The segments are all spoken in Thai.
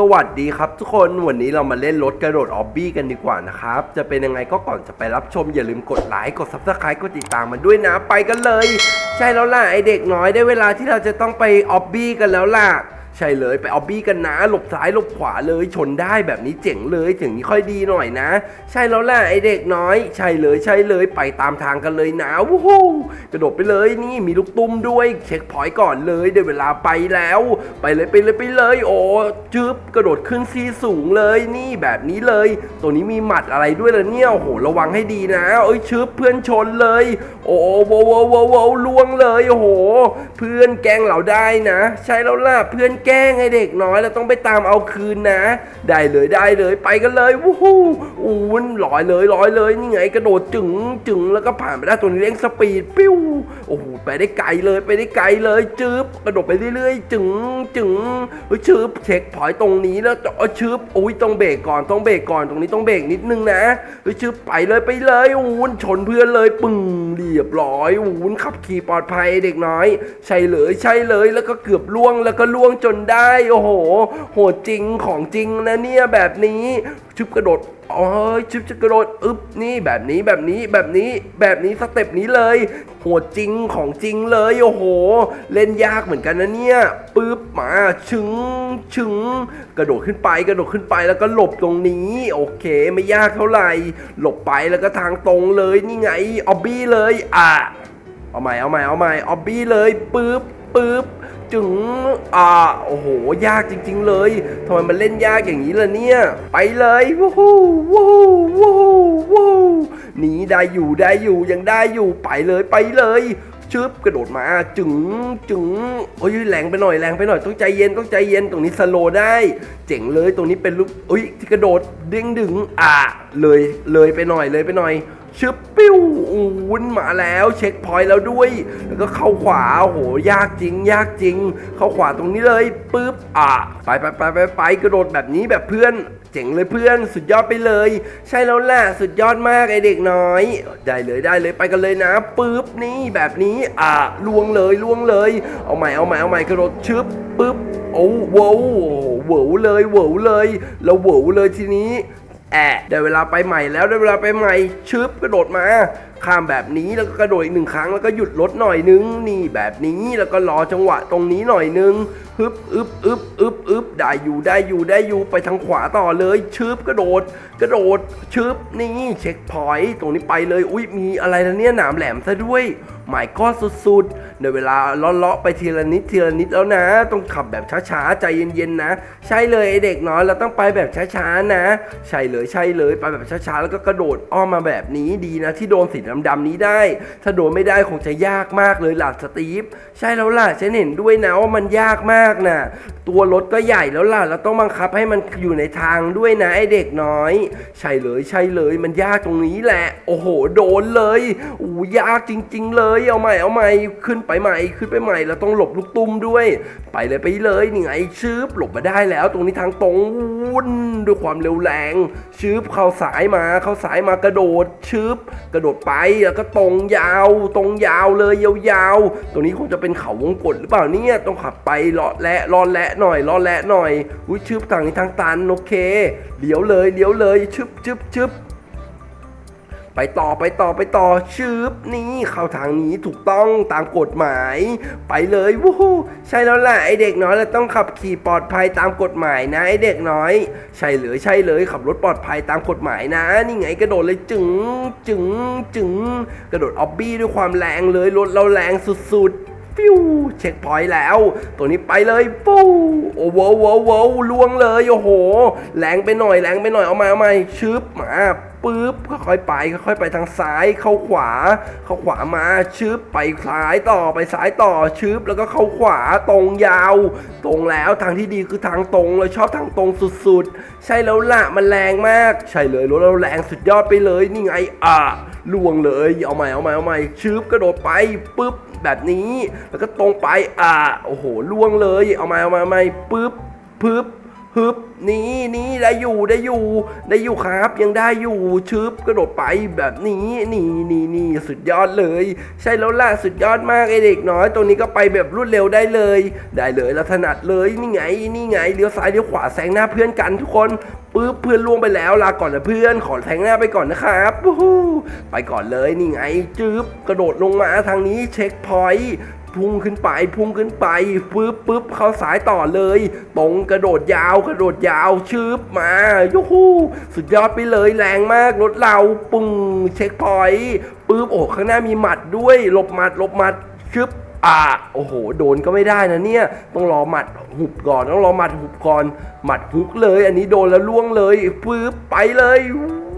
สวัสดีครับทุกคนวันนี้เรามาเล่นรถกระโดดออบบี้กันดีกว่านะครับ จะเป็นยังไงก็ก่อนจะไปรับชม อย่าลืมกดไลค์กด subscribe กดติดตามมันด้วยนะไปกันเลย ใช่แล้วล่ะไอเด็กน้อยได้เวลาที่เราจะต้องไปออบบี้กันแล้วล่ะ ใช่เลยไปออบบี้กันนะ หลบซ้ายหลบขวาเลยชนได้แบบนี้เจ๋งเลยถึงนี้ค่อยดีหน่อยนะ ใช่แล้วล่ะไอเด็กน้อย ใช่เลยใช่เลยไปตามทางกันเลยนะวู้ฮู้กระโดดไปเลยนี่มีลูกตุ้มด้วยเช็คพอยต์ก่อนเลยได้เวลาไปแล้ว ไปเลยไปเลยไปเลย โอ้จึ๊บกระโดดขึ้นซีสูงเลยนี่แบบนี้เลย ตัวนี้มีหมัดอะไรด้วยล่ะเนี่ยโอ้โหระวังให้ดีนะ เอ้ยชึบเพื่อนชนเลย โอ้โหโว้โวโวโวล่วงเลยโอ้โห เพื่อนแกงเราได้นะ ใช่แล้วล่ะเพื่อนแกล้งไอ้เด็กน้อยเราต้องไปตามเอาคืนนะ ได้เลยได้เลยไปกันเลยวู้ฮู้อู้นลอยเลยลอยเลยนี่ไงกระโดดจึงจึงแล้วก็ผ่านไปได้ตัวนี้เร่งสปีดปิ้วโอ้โหไปได้ไกลเลยไปได้ไกลเลยจึ๊บกระโดดไปเรื่อยๆ จึงจึงเฮ้ยชึบเช็คพอยตรงนี้แล้วเออชึบอุ้ยต้องเบรกก่อนต้องเบรกก่อนตรงนี้ต้องเบรกนิดนึงนะเฮ้ยชึบไปเลยไปเลยอู้นชนเพื่อนเลยปึ้งเรียบร้อยอู้นขับขี่ปลอดภัยเด็กน้อย ใช่เลยใช่เลยแล้วก็เกือบล่วงแล้วก็ล่วงจนได้ โอ้โห โหดจริงของจริงนะเนี่ยแบบนี้ชึบกระโดดอ๋อชึบจะกระโดดอึบนี่แบบนี้แบบนี้แบบนี้แบบนี้สเต็ปนี้เลยโหดจริงของจริงเลยโอ้โห เล่นยากเหมือนกันนะเนี่ยปึ๊บมาชึงชึงกระโดดขึ้นไปกระโดดขึ้นไปแล้วก็หลบตรงนี้ โอเคไม่ยากเท่าไหร่ หลบไปแล้วก็ทางตรงเลยนี่ไงออบบี้เลยอะเอาใหม่เอาใหม่เอาใหม่ออบบี้เลยปึ๊บปึ๊บ จึงอ่าโอ้โห ยากจริง ๆ เลยทำไมมันเล่นยากอย่างนี้ล่ะเนี่ย ไปเลยวู้ฮู้วู้ฮู้วู้ฮู้วู้ฮู้หนีได้อยู่ได้อยู่ยังได้อยู่ไปเลยไปเลย ชึบกระโดดมาจึงจึงโอ้ยแรงไปหน่อยแรงไปหน่อยต้องใจเย็นต้องใจเย็นตรงนี้สโลได้ เจ๋งเลยตรงนี้เป็นลูกเอ้ยที่กระโดดเด้งดึงอ่าเลยเลยไปหน่อยเลยไปหน่อยชึบปิ้วอุ้นมาแล้วเช็คพอยต์แล้วด้วย แล้วก็เข้าขวาโอ้โหยากจริง ยากจริง เข้าขวาตรงนี้เลยปึ๊บอะไปไปไปไปไปกระโดดแบบนี้แบบเพื่อน เจ๋งเลยเพื่อนสุดยอดไปเลย ใช่แล้วแหละสุดยอดมากไอเด็กน้อย ได้เลยได้เลยไปกันเลยนะปึ๊บนี่แบบนี้อะล่วงเลยล่วงเลย เอาใหม่เอาใหม่เอาใหม่กระโดดชึบปึ๊บโอ้โหว้าวเหวอเลยเหวอเลยแล้วเหวอเลยทีนี้แอะได้เวลาไปใหม่แล้วได้เวลาไปใหม่ชึบกระโดดมาข้ามแบบนี้แล้วก็กระโดดอีกหนึ่งครั้งแล้วก็หยุดรถหน่อยนึง นี่แบบนี้แล้วก็รอจังหวะตรงนี้หน่อยนึง ฮึบอึบอึบอึบอึบได้อยู่ได้อยู่ได้อยู่ไปทางขวาต่อเลยชึบกระโดด กระโดดชึบนี่เช็คพอยต์ตรงนี้ไปเลย อุ้ยมีอะไรนะเนี่ยหนามแหลมซะด้วยหมายก็สุดๆ ในเวลาเลาะๆไปทีละนิดทีละนิดแล้วนะ ต้องขับแบบช้าๆ ใจเย็นๆนะ ใช่เลยไอเด็กน้อยเราต้องไปแบบช้าๆนะ ใช่เลยใช่เลยไปแบบช้าๆแล้วก็กระโดดอ้อมมาแบบนี้ดีนะ ที่โดนสีดำๆนี้ได้ ถ้าโดนไม่ได้คงจะยากมากเลยหล่ะสตีฟใช่แล้วล่ะฉันเห็นด้วยนะว่ามันยากมากนะตัวรถก็ใหญ่แล้วล่ะเราต้องบังคับให้มันอยู่ในทางด้วยนะไอเด็กน้อย ใช่เลยใช่เลยมันยากตรงนี้แหละ โอ้โห โดนเลยอู้ยากจริง ๆ เลยเอาใหม่เอาใหม่ขึ้นไปใหม่ขึ้นไปใหม่เราต้องหลบลูกตุ้มด้วย ไปเลยไปเลยนี่ไงชืบหลบมาได้แล้ว ตรงนี้ทางตรงวุ่นด้วยความเร็วแรงชืบเข้าสายมาเข้าสายมากระโดดชืบกระโดดไปแล้วก็ตรงยาว ตรงยาวเลยยาวๆตรงนี้คงจะเป็นเขาวงกตหรือเปล่าเนี่ยต้องขับไปเลาะและลอดและหน่อยลอดและหน่อยอุ้ยชืบทางนี้ทางตันโอเคเลี้ยวเลยเลี้ยวเลยชึบชึบชึบ ไปต่อไปต่อไปต่อชืบนี่เข้าทางนี้ถูกต้องตามกฎหมาย ไปเลยวู้ฮู้ใช่แล้วแหละไอเด็กน้อยเราต้องขับขี่ปลอดภัยตามกฎหมายนะไอเด็กน้อย ใช่เลยใช่เลยขับรถปลอดภัยตามกฎหมายนะ นี่ไงกระโดดเลยจึงจึงจึงกระโดดออบบี้ด้วยความแรงเลยรถเราแรงสุดๆฟิวเช็คพอยต์แล้ว ตัวนี้ไปเลยปูโอ้โหโว้โว้ล่วงเลยโอ้โหแรงไปหน่อยแรงไปหน่อยเอามาเอามาชึบมา ปึ๊บค่อยๆไปค่อยๆไปทางซ้ายเข้าขวา เข้าขวามาชึบไปซ้ายต่อไปซ้ายต่อชึบแล้วก็เข้าขวาตรงยาว ตรงแล้วทางที่ดีคือทางตรงเลยชอบทางตรงสุดๆ ใช่แล้วละมันแรงมาก ใช่เลยรถเราแรงสุดยอดไปเลยนี่ไงอะล่วงเลยเอาใหม่เอาใหม่เอาใหม่ชึบกระโดดไปปึ๊บแบบนี้ แล้วก็ตรงไปอ่าโอ้โหล่วงเลยเอามาเอามาเอามาปึ๊บปึ๊บ ฮึบนี่นี่ได้อยู่ได้อยู่ ได้อยู่ครับยังได้อยู่ชึบกระโดดไปแบบนี้นี่นี่นี่สุดยอดเลย ใช่แล้วล่ะสุดยอดมากไอเด็กน้อยตรงนี้ก็ไปแบบรวดเร็วได้เลย ได้เลยแล้วถนัดเลยนี่ไงนี่ไงเลี้ยวซ้ายเลี้ยวขวาแซงหน้าเพื่อนกันทุกคนปึ๊บเพื่อนล่วงไปแล้วลาก่อนนะเพื่อนขอแซงหน้าไปก่อนนะครับไปก่อนเลยนี่ไงจึ๊บกระโดดลงมาทางนี้เช็คพอยต์ พุ่งขึ้นไปพุ่งขึ้นไปปึ๊บปึ๊บเข้าสายต่อเลย ตรงกระโดดยาวกระโดดยาวชืบมายูฮูสุดยอดไปเลยแรงมากรถเราปึ้งเช็คพอยต์ปึ๊บโอ้ข้างหน้ามีหมัดด้วยหลบหมัดหลบหมัดชึบอะโอ้โห โดนก็ไม่ได้นะเนี่ย ต้องรอหมัดหุบก่อน ต้องรอหมัดหุบก่อน หมัดฮุกเลย อันนี้โดนแล้วล่วงเลย ปึ๊บ ไปเลย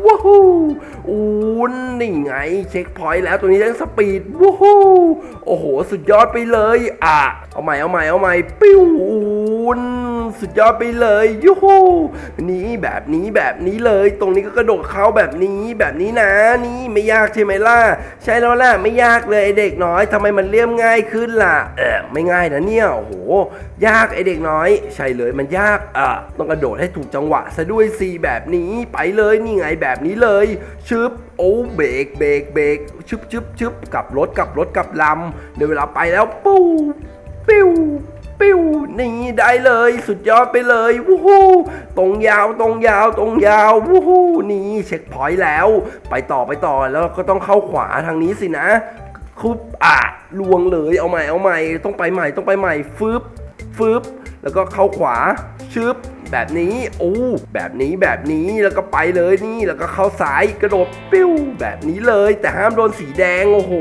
ว้าวอู้นี่ไงเช็คพอยต์แล้วตัวนี้ยังสปีดว้าวโอ้โห สุดยอดไปเลย อะ เอาใหม่เอาใหม่เอาใหม่ปิ้วอู้นสุดยอดไปเลยยูฮูนี่แบบนี้แบบนี้เลย ตรงนี้ก็กระโดดเข้าแบบนี้แบบนี้นะนี่ไม่ยากใช่ไหมล่ะ ใช่แล้วล่ะไม่ยากเลยไอเด็กน้อยทำไมมันเลี่ยมง่ายขึ้นล่ะเออไม่ง่ายนะเนี่ยโอ้โห ยากไอเด็กน้อย ใช่เลยมันยากอะต้องกระโดดให้ถูกจังหวะซะด้วยสิแบบนี้ไปเลยนี่ไงแบบแบบนี้เลยชึบโอ้เบรกเบรกเบรกชึบชึบชึบกับรถกับรถกับลำเดี๋ยวเวลาไปแล้วปูปิ้วปิ้วนี่ได้เลย สุดยอดไปเลยวู้ฮู้ตรงยาวตรงยาวตรงยาววู้ฮู้นี่เช็คพอยต์แล้ว ไปต่อไปต่อแล้วก็ต้องเข้าขวาทางนี้สินะคุบอะลวงเลยเอาใหม่เอาใหม่ ต้องไปใหม่ต้องไปใหม่ฟึบฟึบแล้วก็เข้าขวา ชึบแบบนี้โอ้แบบนี้แบบนี้แล้วก็ไปเลยนี่แล้วก็เข้าซ้ายกระโดดปิ้วแบบนี้เลย แต่ห้ามโดนสีแดงโอ้โห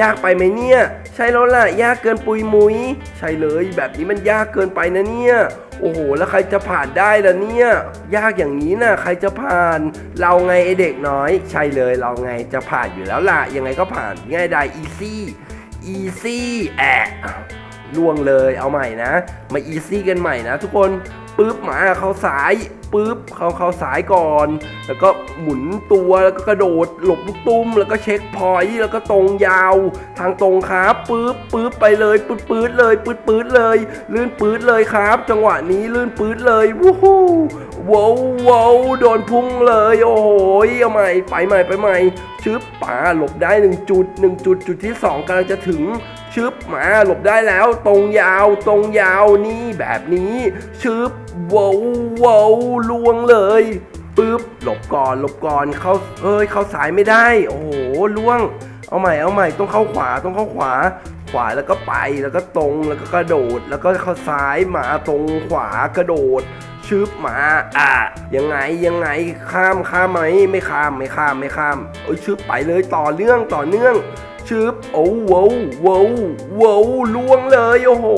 ยากไปไหมเนี่ย ใช่แล้วล่ะ ยากเกินปุยมุยใช่เลย แบบนี้มันยากเกินไปนะเนี่ยโอ้โห แล้วใครจะผ่านได้ล่ะเนี่ย ยากอย่างนี้นะใครจะผ่าน เราไงไอเด็กน้อย ใช่เลย เราไงจะผ่านอยู่แล้วล่ะ ยังไงก็ผ่าน ง่ายได้ easy easy แอะ ล่วงเลยเอาใหม่นะ มา easy กันใหม่นะ ทุกคนปึ๊บมาเข้าสายปึ๊บเข้าเข้าสายก่อน แล้วก็หมุนตัวแล้วก็กระโดดหลบลูกตุ้ม แล้วก็เช็คพอยต์แล้วก็ตรงยาวทางตรงครับปึ๊บปึ๊บไปเลยปื๊ดปื๊ดเลยปื๊ดปื๊ดเลยลื่นปื๊ดเลยครับ จังหวะนี้ลื่นปื๊ดเลยวู้ฮู้ว้าวว้าวโดนพุ่งเลย โอ้โหเอาใหม่ไปใหม่ไปใหม่ชึบป่าหลบได้หนึ่งจุดหนึ่งจุดจุดที่สองกำลังจะถึง ชึบมาหลบได้แล้ว ตรงยาวตรงยาวนี่แบบนี้ชึบว้าวว้าวลวงเลยปึ๊บหลบก่อนหลบก่อนเข้าเอ้ยเข้าสายไม่ได้ โอ้โหล่วง เอาใหม่เอาใหม่ต้องเข้าขวาต้องเข้าขวา ขวาแล้วก็ไปแล้วก็ตรงแล้วก็กระโดด แล้วก็เข้าซ้ายมาตรงขวากระโดดชึบมาอะยังไงยังไงข้ามข้ามไหมไม่ข้ามไม่ข้ามไม่ข้ามเอ้ยชึบไปเลยต่อเนื่องต่อเนื่อง ชึบโอ้ว้าวว้าวว้าวล่วงเลยโอ้โห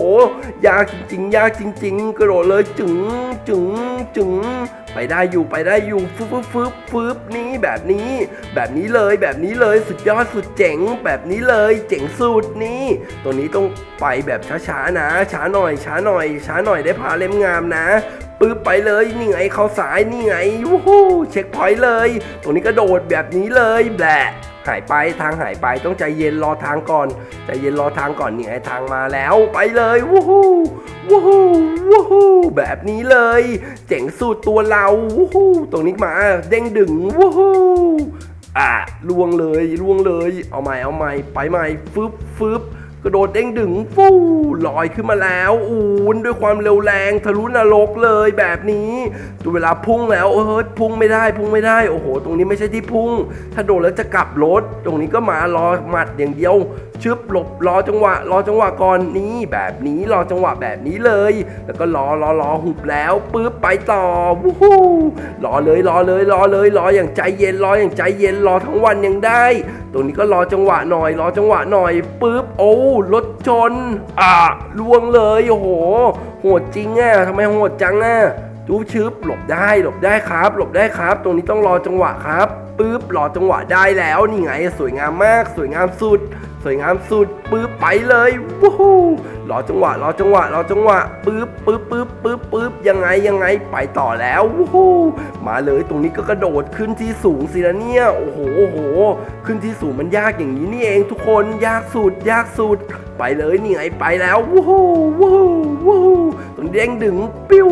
ยากจริงๆ ยากจริง ๆ กระโดดเลยจึงจึงจึงไปได้อยู่ไปได้อยู่ฟึบฟึบฟึบฟึบนี่แบบนี้ แบบนี้เลยแบบนี้เลยสุดยอดสุดเจ๋งแบบนี้เลยเจ๋งสุดนี่ตัวนี้ต้องไปแบบช้าๆนะ ช้าหน่อย ช้าหน่อย ช้าหน่อยได้พาเล่มงามนะปึ๊บไปเลยนี่ไงเขาสายนี่ไงวู้ฮู้เช็คพอยต์เลย ตรงนี้กระโดดแบบนี้เลยแบะ หายไปทางหายไปต้องใจเย็นรอทางก่อนใจเย็นรอทางก่อนนี่ไงทางมาแล้วไปเลยวู้ฮู้วู้ฮู้วู้ฮู้แบบนี้เลย เจ๋งสุดตัวเราวู้ฮู้ตรงนี้มาเด้งดึงวู้ฮู้อะล่วงเลยล่วงเลย เอาใหม่เอาใหม่ไปใหม่ฟึบฟึบ กระโดดเด้งดึงฟู่ลอยขึ้นมาแล้ว อูนด้วยความเร็วแรงทะลุนรกเลยแบบนี้ตัวเวลาพุ่งแล้วเออพุ่งไม่ได้ พุ่งไม่ได้โอ้โห ตรงนี้ไม่ใช่ที่พุ่ง ถ้าโดนแล้วจะกลับรถ ตรงนี้ก็มารอหมัดอย่างเดียวชึบหลบรอจังหวะ รอจังหวะก่อนนี่แบบนี้รอจังหวะแบบนี้เลย แล้วก็รอรอรอหุบแล้วปึ๊บไปต่อวู้ฮู้รอเลยรอเลยรอเลยรออย่างใจเย็นรออย่างใจเย็นรอทั้งวันยังได้ ตรงนี้ก็รอจังหวะหน่อย รอจังหวะหน่อยปึ๊บโอ้รถชน อะล่วงเลยโอ้โหโหดจริงอะทำไมโหดจังอะจูบชึบหลบได้หลบได้ครับ หลบได้ครับ ตรงนี้ต้องรอจังหวะครับปึ๊บรอจังหวะได้แล้วนี่ไง สวยงามมาก สวยงามสุด สวยงามสุดปุ๊บไปเลยวู้รอจังหวะรอจังหวะรอจังหวะปึ๊บปึ๊บปึ๊บปึ๊บปึ๊บยังไงยังไงไปต่อแล้ววู้ฮู้มาเลยตรงนี้ก็กระโดดขึ้นที่สูงสินะเนี่ยโอ้โหโอ้โห ขึ้นที่สูงมันยากอย่างนี้นี่เองทุกคนยากสุดยากสุด ไปเลยนี่ไงไปแล้ววู้ฮู้วู้ฮู้วู้ฮู้ตรงเด้งดึงปิ้ว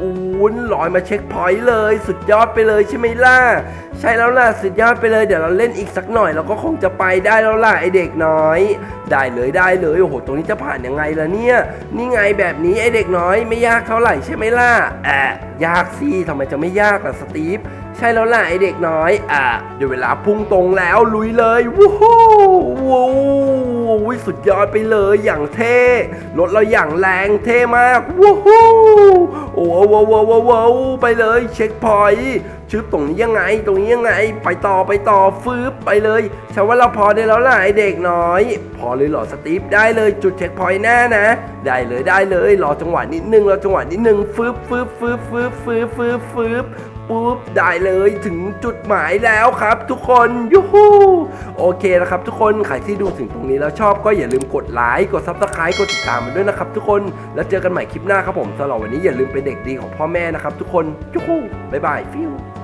อู้นลอยมาเช็คพอยต์เลย สุดยอดไปเลยใช่ไหมล่ะใช่แล้วล่ะสุดยอดไปเลยเดี๋ยวเราเล่นอีกสักหน่อยเราก็คงจะไปได้แล้วล่ะไอเด็กน้อย ได้เลยได้เลยโอ้โหตรงนี้จะผ่านยังไงล่ะเนี่ย นี่ไงแบบนี้ไอเด็กน้อยไม่ยากเท่าไหร่ใช่ไหมล่ะแอะยากสิทำไมจะไม่ยากล่ะสตีฟ ใช่แล้วล่ะไอเด็กน้อย อะเดี๋ยวเวลาพุ่งตรงแล้วลุยเลยวู้ฮู้วู้วู้สุดยอดไปเลยอย่างเท่รถเราอย่างแรงเท่มากวู้ฮู้โอ้โหว้าวว้าว้าวู้ไปเลยเช็คพอยต์ ชึบตรงนี้ยังไง ตรงนี้ยังไง ไปต่อไปต่อฟืบไปเลยฉันว่าเราพอได้แล้วล่ะไอเด็กน้อย พอเลยเหรอสตีฟได้เลยจุดเช็คพอยต์แน่นะ ได้เลยได้เลยรอจังหวะนิดนึงรอจังหวะนิดนึงฟืบฟืบฟืบฟืบฟืบฟืบฟืบปุ๊บได้เลยถึงจุดหมายแล้วครับ ทุกคนยูฮูโอเคนะครับ ทุกคนใครที่ดูถึงตรงนี้แล้วชอบก็อย่าลืมกดไลค์กดซับสไครต์กดติดตามมันด้วยนะครับ ทุกคนแล้วเจอกันใหม่คลิปหน้าครับผมสำหรับวันนี้อย่าลืมเป็นเด็กดีของพ่อแม่นะครับ ทุกคนยูฮูบ๊ายบายฟิว